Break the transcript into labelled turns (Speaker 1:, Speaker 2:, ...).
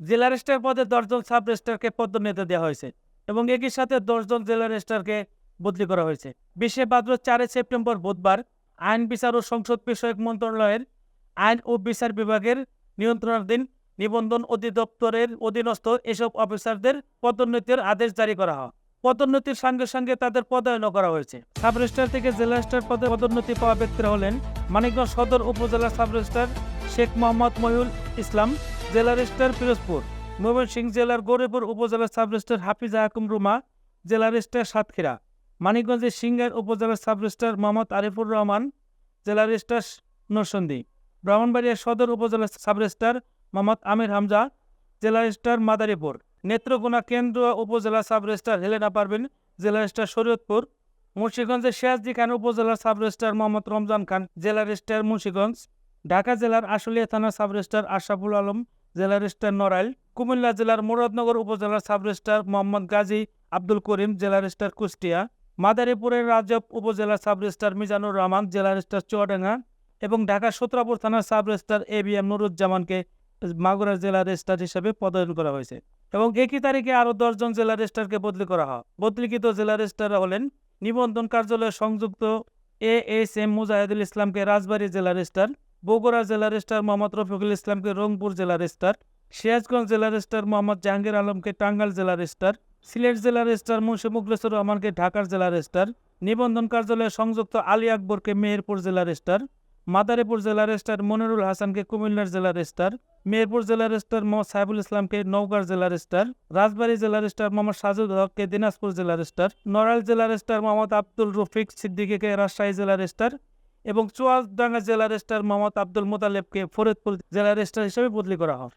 Speaker 1: জেলা রেজিস্ট্রার পদে দশজন সাব রেজিস্ট্রারকে পদোন্নতি দেওয়া হয়েছে এবং একই সাথে দশজন জেলা রেজিস্ট্রারকে বদলি করা হয়েছে। বিশে ভাদ্র চারই সেপ্টেম্বর বুধবার আইন, বিচার ও সংসদ বিষয়ক মন্ত্রণালয়ের আইন ও বিচার বিভাগের নিয়ন্ত্রণাধীন নিবন্ধন অধিদপ্তরের অধীনস্থ এসব অফিসারদের পদোন্নতির আদেশ জারি করা হয়। পদোন্নতির সঙ্গে সঙ্গে তাদের পদায়ন করা হয়েছে। সাব রেজিস্ট্রার থেকে জেলা রেজিস্ট্রার পদে পদোন্নতি পাওয়া ব্যক্তিরা হলেন মানিকগঞ্জ সদর উপজেলার সাব রেজিস্ট্রার শেখ মোহাম্মদ মহিউল ইসলাম। জেলা রেজিস্ট্রার পিরোজপুর। ময়মনসিংহ জেলার গৌরীপুর উপজেলার সাব রেজিস্ট্রার হাফিজা হাকুম রুমা, জেলা রেজিস্ট্রার সাতক্ষীরা। মানিকগঞ্জের সিঙ্গার উপজেলার সাব রেজিস্ট্রার মোহাম্মদ আরিফুর রহমান, জেলা রেজিস্ট্রার নরসন্দী। ব্রাহ্মণবাড়িয়া সদর উপজেলার সাব রেজিস্ট্রার মোহাম্মদ আমির হামজা, জেলা রেজিস্ট্রার মাদারীপুর। নেত্রকোনা কেন্দ্র উপজেলা সাব রেজিস্ট্রার হেলেনা পারভিন, জেলা রেজিস্ট্রার শরীয়তপুর। মুন্সিগঞ্জের সিরাজদি খান উপজেলার সাব রেজিস্ট্রার মোহাম্মদ রমজান খান, জেলা রেজিস্ট্রার মুন্সিগঞ্জ। ঢাকা জেলার আশুলিয়া থানা সাব রেজিস্ট্রার আশরাফুল আলম জেলা রেজিস্ট্রার নড়াইল, কুমিল্লা জেলার মুরাদনগর উপজেলার সাব রেজিস্ট্রার মোহাম্মদ গাজী আব্দুল করিম জেলা রেজিস্ট্রার কুষ্টিয়া, মাদারীপুরের রাজব উপজেলা সাব রেজিস্ট্রার মিজানুর রহমান জেলা রেজিস্ট্রার চুয়াডাঙ্গা এবং ঢাকা সূত্রাপুর থানার sub registrar A B M নুরুজ্জামানকে Magura জেলা রেজিস্ট্রার হিসেবে পদায়ন করা হয়েছে এবং একই তারিখে আরও দশজন জেলা রেজিস্ট্রারকে বদলি করা হয়। বদলিকৃত জেলা রেজিস্ট্রাররা হলেন নিবন্ধন কার্যালয়ে সংযুক্ত এ এস এম মুজাহিদুল ইসলামকে রাজবাড়ী জেলা রেজিস্ট্রার বগুড়া জেলা রেজিস্ট্রার মোহাম্মদ রফিকুল ইসলামকে রংপুর জেলা রেজিস্ট্রার সিরাজগঞ্জ জেলা রেজিস্ট্রার মোহাম্মদ জাহাঙ্গীর আলমকে টাঙ্গাইল জেলা রেজিস্ট্রার সিলেট জেলা রেজিস্ট্রার মুন্সি মুখলেসুর রহমানকে ঢাকার জেলা রেজিস্ট্রার নিবন্ধন কার্যালয়ে সংযুক্ত আলী আকবরকে মেহেরপুর জেলা রেজিস্ট্রার মাদারীপুর জেলা রেজিস্ট্রার মনিরুল হাসানকে কুমিল্লার জেলা রেজিস্ট্রার মেহেরপুর জেলা রেজিস্ট্রার মোহাম্মদ সাইবুল ইসলামকে নওগাঁ জেলা রেজিস্ট্রার রাজবাড়ী জেলা রেজিস্ট্রার মোহাম্মদ সাজুদ হককে দিনাজপুর জেলা রেজিস্ট্রার নড়াইল জেলা রেজিস্ট্রার মোহাম্মদ আব্দুল রফিক সিদ্দিকীকে রাজশাহী জেলা রেজিস্ট্রার এবং চুয়াডাঙ্গা জেলা রেজিস্ট্রার মোহাম্মদ আব্দুল মোতালেবকে ফরিদপুর জেলা রেজিস্ট্রার হিসেবে বদলি করা হয়।